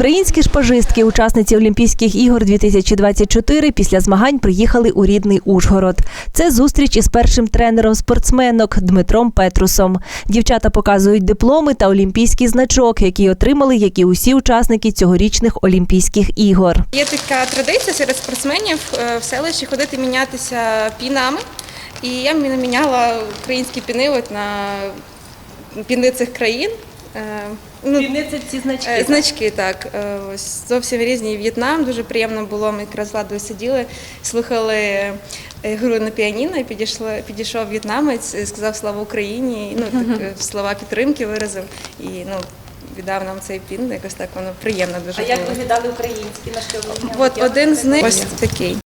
Українські шпажистки, учасниці Олімпійських ігор 2024, після змагань приїхали у рідний Ужгород. Це зустріч із першим тренером спортсменок Дмитром Петрусом. Дівчата показують дипломи та олімпійський значок, який отримали, як і усі учасники цьогорічних Олімпійських ігор. Є така традиція серед спортсменів е, в селищі ходити мінятися пінами. І я міняла українські піни от на піни цих країн. Е, Ну, це ці е, значки, так. Е, Ось зовсім різні. В'єтнам дуже приємно було. Ми якраз з Владою сиділи, слухали гру на піаніно, і підійшло, підійшов в'єтнамець, сказав слава Україні. Ну так слова підтримки виразив і ну віддав нам цей пін. Якось так воно приємно дуже А було. виглядали українські на що От один з них ось такий.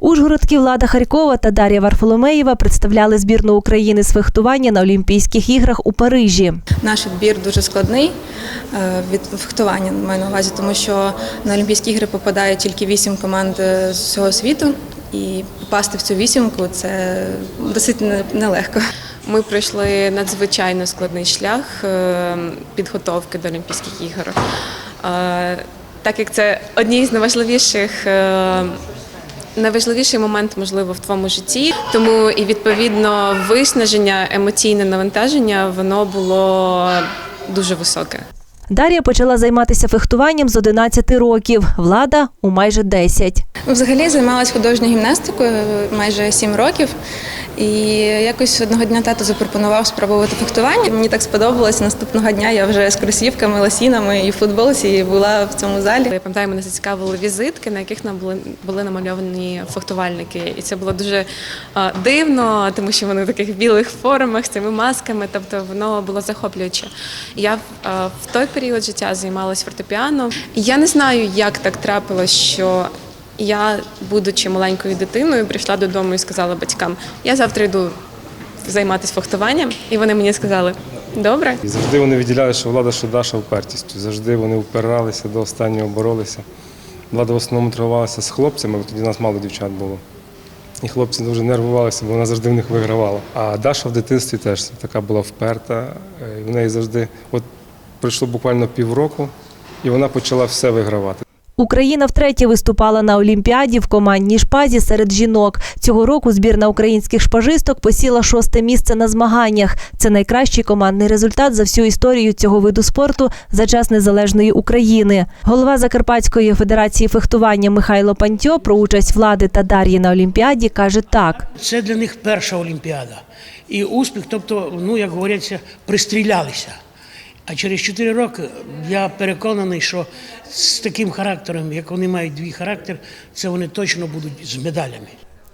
Ужгородки Влада Харькова та Дар'я Варфоломеєва представляли збірну України з фехтування на Олімпійських іграх у Парижі. Наш відбір дуже складний е, від фехтування маю на увазі, тому що на Олімпійські ігри попадає тільки вісім команд е, з всього світу, і попасти в цю вісімку це досить нелегко. Ми пройшли надзвичайно складний шлях е, підготовки до Олімпійських ігор. Так як це одні з найважливіших. Найважливіший момент, можливо, в твоєму житті, тому і відповідно виснаження, емоційне навантаження воно було дуже високе. Дар'я почала займатися фехтуванням з 11 років, влада у майже 10. Взагалі займалась художньою гімнастикою майже сім років. І якось одного дня тато запропонував спробувати фехтування. Мені так сподобалось. Наступного дня я вже з кросівками, лосінами і в футболці була в цьому залі. Я пам'ятаю, мене зацікавили візитки, на яких нам були, були намальовані фехтувальники. І це було дуже дивно, тому що вони в таких білих формах з цими масками, тобто воно було захоплююче. Я в той період життя займалась фортепіано. Я не знаю, як так трапилось, що я, будучи маленькою дитиною, прийшла додому і сказала батькам: я завтра йду займатися фехтуванням. І вони мені сказали: добре. І завжди вони відділяли, що влада, що Даша впертістю. Завжди вони впиралися до останнього, боролися. Влада в основному тренувалася з хлопцями, бо тоді нас мало дівчат було. І хлопці дуже нервувалися, бо вона завжди в них вигравала. А Даша в дитинстві теж така була вперта. е, і В неї завжди, от пройшло буквально півроку, і вона почала все вигравати. Україна втретє виступала на Олімпіаді в командній шпазі серед жінок. Цього року збірна українських шпажисток посіла шосте місце на змаганнях. Це найкращий командний результат за всю історію цього виду спорту за час незалежної України. Голова Закарпатської федерації фехтування Михайло Пантьо про участь влади та Дар'ї на Олімпіаді каже так. Це для них перша Олімпіада. І успіх, тобто, ну як говориться, пристрілялися. А через 4 роки я переконаний, що з таким характером, як вони мають дві характер, це вони точно будуть з медалями.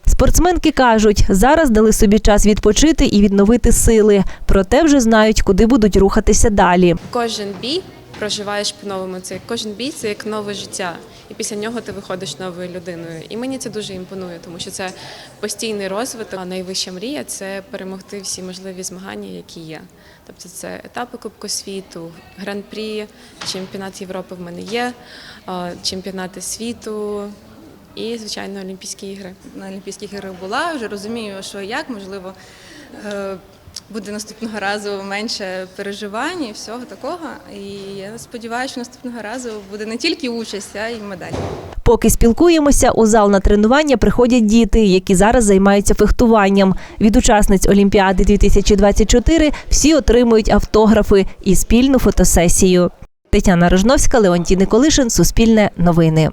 Спортсменки кажуть, зараз дали собі час відпочити і відновити сили. Проте вже знають, куди будуть рухатися далі. Кожен бій проживаєш по-новому. Це кожен бій це як нове життя. І після нього ти виходиш новою людиною. І мені це дуже імпонує, тому що це постійний розвиток. А найвища мрія це перемогти всі можливі змагання, які є. Тобто це етапи Кубку світу, гран-прі, чемпіонат Європи в мене є, чемпіонати світу і, звичайно, Олімпійські ігри. На Олімпійських іграх була, вже розумію, що як, можливо, е, буде наступного разу менше переживань і всього такого. І я сподіваюся, що наступного разу буде не тільки участь, а й медаль. Поки спілкуємося, у зал на тренування приходять діти, які зараз займаються фехтуванням. Від учасниць Олімпіади 2024 всі отримують автографи і спільну фотосесію. Тетяна Рожновська, Леонтій Николишин, Суспільне новини.